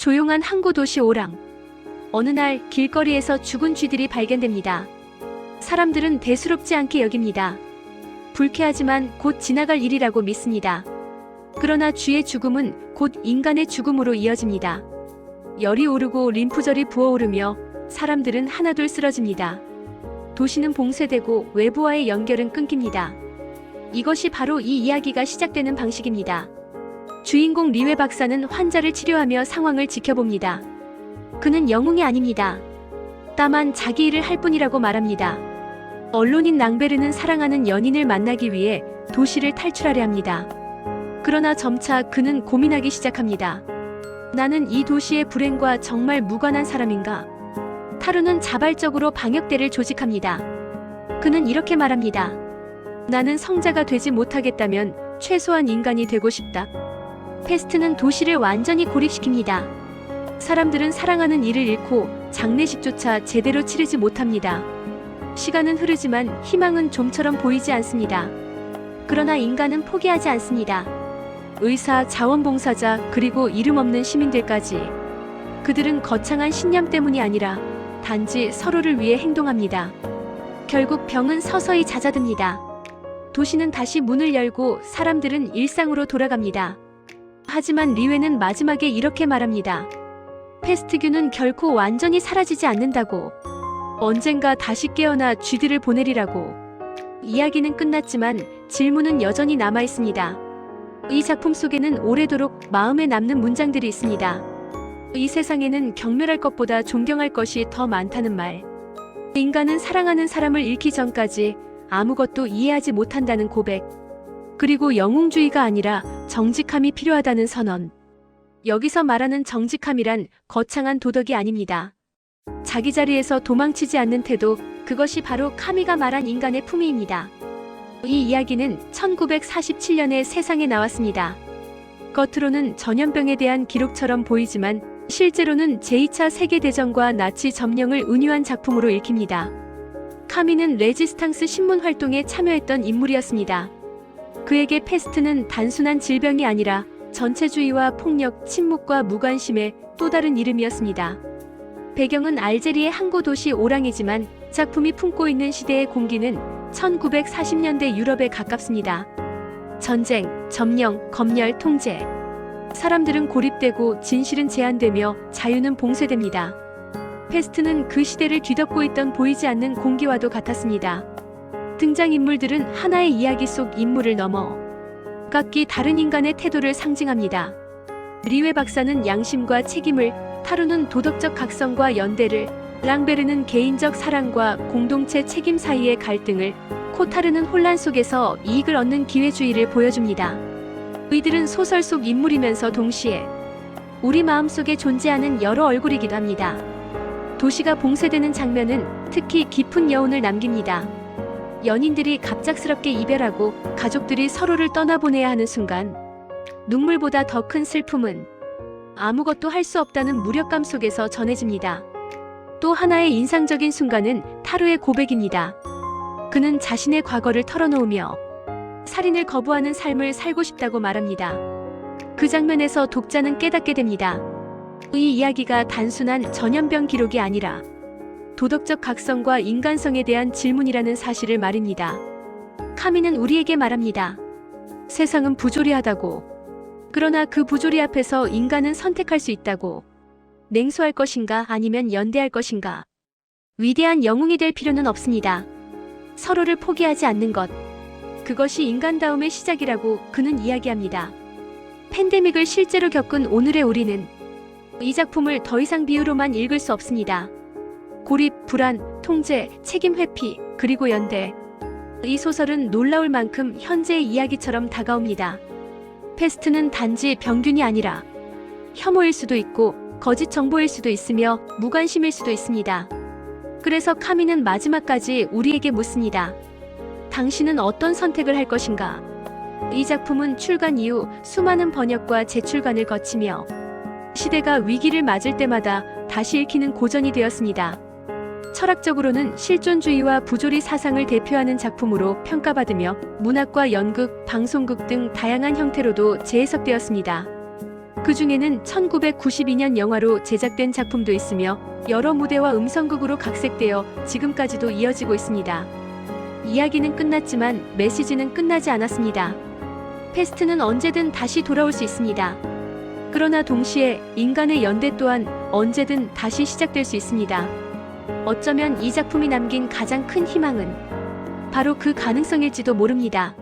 조용한 항구 도시 오랑. 어느 날 길거리에서 죽은 쥐들이 발견됩니다. 사람들은 대수롭지 않게 여깁니다. 불쾌하지만 곧 지나갈 일이라고 믿습니다. 그러나 쥐의 죽음은 곧 인간의 죽음으로 이어집니다. 열이 오르고 림프절이 부어오르며 사람들은 하나둘 쓰러집니다. 도시는 봉쇄되고 외부와의 연결은 끊깁니다. 이것이 바로 이 이야기가 시작되는 방식입니다. 주인공 리웨 박사는 환자를 치료하며 상황을 지켜봅니다. 그는 영웅이 아닙니다. 다만 자기 일을 할 뿐이라고 말합니다. 언론인 낭베르는 사랑하는 연인을 만나기 위해 도시를 탈출하려 합니다. 그러나 점차 그는 고민하기 시작합니다. 나는 이 도시의 불행과 정말 무관한 사람인가? 타루는 자발적으로 방역대를 조직합니다. 그는 이렇게 말합니다. 나는 성자가 되지 못하겠다면 최소한 인간이 되고 싶다. 페스트는 도시를 완전히 고립시킵니다. 사람들은 사랑하는 이를 잃고 장례식조차 제대로 치르지 못합니다. 시간은 흐르지만 희망은 좀처럼 보이지 않습니다. 그러나 인간은 포기하지 않습니다. 의사, 자원봉사자, 그리고 이름 없는 시민들까지. 그들은 거창한 신념 때문이 아니라 단지 서로를 위해 행동합니다. 결국 병은 서서히 잦아듭니다. 도시는 다시 문을 열고 사람들은 일상으로 돌아갑니다. 하지만 리웨는 마지막에 이렇게 말합니다. 페스트균은 결코 완전히 사라지지 않는다고. 언젠가 다시 깨어나 쥐들을 보내리라고. 이야기는 끝났지만 질문은 여전히 남아 있습니다. 이 작품 속에는 오래도록 마음에 남는 문장들이 있습니다. 이 세상에는 경멸할 것보다 존경할 것이 더 많다는 말. 인간은 사랑하는 사람을 잃기 전까지 아무것도 이해하지 못한다는 고백. 그리고 영웅주의가 아니라 정직함이 필요하다는 선언. 여기서 말하는 정직함이란 거창한 도덕이 아닙니다. 자기 자리에서 도망치지 않는 태도, 그것이 바로 카미가 말한 인간의 품위입니다. 이 이야기는 1947년에 세상에 나왔습니다. 겉으로는 전염병에 대한 기록처럼 보이지만 실제로는 제2차 세계대전과 나치 점령을 은유한 작품으로 읽힙니다. 카미는 레지스탕스 신문 활동에 참여했던 인물이었습니다. 그에게 페스트는 단순한 질병이 아니라 전체주의와 폭력, 침묵과 무관심의 또 다른 이름이었습니다. 배경은 알제리의 항구 도시 오랑이지만 작품이 품고 있는 시대의 공기는 1940년대 유럽에 가깝습니다. 전쟁, 점령, 검열, 통제. 사람들은 고립되고 진실은 제한되며 자유는 봉쇄됩니다. 페스트는 그 시대를 뒤덮고 있던 보이지 않는 공기와도 같았습니다. 등장인물들은 하나의 이야기 속 인물을 넘어 각기 다른 인간의 태도를 상징합니다. 리웨 박사는 양심과 책임을, 타루는 도덕적 각성과 연대를, 랑베르는 개인적 사랑과 공동체 책임 사이의 갈등을, 코타르는 혼란 속에서 이익을 얻는 기회주의를 보여줍니다. 이들은 소설 속 인물이면서 동시에 우리 마음속에 존재하는 여러 얼굴이기도 합니다. 도시가 봉쇄되는 장면은 특히 깊은 여운을 남깁니다. 연인들이 갑작스럽게 이별하고 가족들이 서로를 떠나보내야 하는 순간 눈물보다 더 큰 슬픔은 아무것도 할 수 없다는 무력감 속에서 전해집니다. 또 하나의 인상적인 순간은 타루의 고백입니다. 그는 자신의 과거를 털어놓으며 살인을 거부하는 삶을 살고 싶다고 말합니다. 그 장면에서 독자는 깨닫게 됩니다. 이 이야기가 단순한 전염병 기록이 아니라 도덕적 각성과 인간성에 대한 질문이라는 사실을 말입니다. 카미는 우리에게 말합니다. 세상은 부조리하다고. 그러나 그 부조리 앞에서 인간은 선택할 수 있다고. 냉소할 것인가 아니면 연대할 것인가. 위대한 영웅이 될 필요는 없습니다. 서로를 포기하지 않는 것. 그것이 인간다움의 시작이라고 그는 이야기합니다. 팬데믹을 실제로 겪은 오늘의 우리는 이 작품을 더 이상 비유로만 읽을 수 없습니다. 고립, 불안, 통제, 책임 회피, 그리고 연대. 이 소설은 놀라울 만큼 현재의 이야기처럼 다가옵니다. 패스트는 단지 병균이 아니라 혐오일 수도 있고 거짓 정보일 수도 있으며 무관심일 수도 있습니다. 그래서 카미는 마지막까지 우리에게 묻습니다. 당신은 어떤 선택을 할 것인가? 이 작품은 출간 이후 수많은 번역과 재출간을 거치며 시대가 위기를 맞을 때마다 다시 읽히는 고전이 되었습니다. 철학적으로는 실존주의와 부조리 사상을 대표하는 작품으로 평가받으며 문학과 연극, 방송국 등 다양한 형태로도 재해석되었습니다. 그 중에는 1992년 영화로 제작된 작품도 있으며 여러 무대와 음성극으로 각색되어 지금까지도 이어지고 있습니다. 이야기는 끝났지만 메시지는 끝나지 않았습니다. 패스트는 언제든 다시 돌아올 수 있습니다. 그러나 동시에 인간의 연대 또한 언제든 다시 시작될 수 있습니다. 어쩌면 이 작품이 남긴 가장 큰 희망은 바로 그 가능성일지도 모릅니다.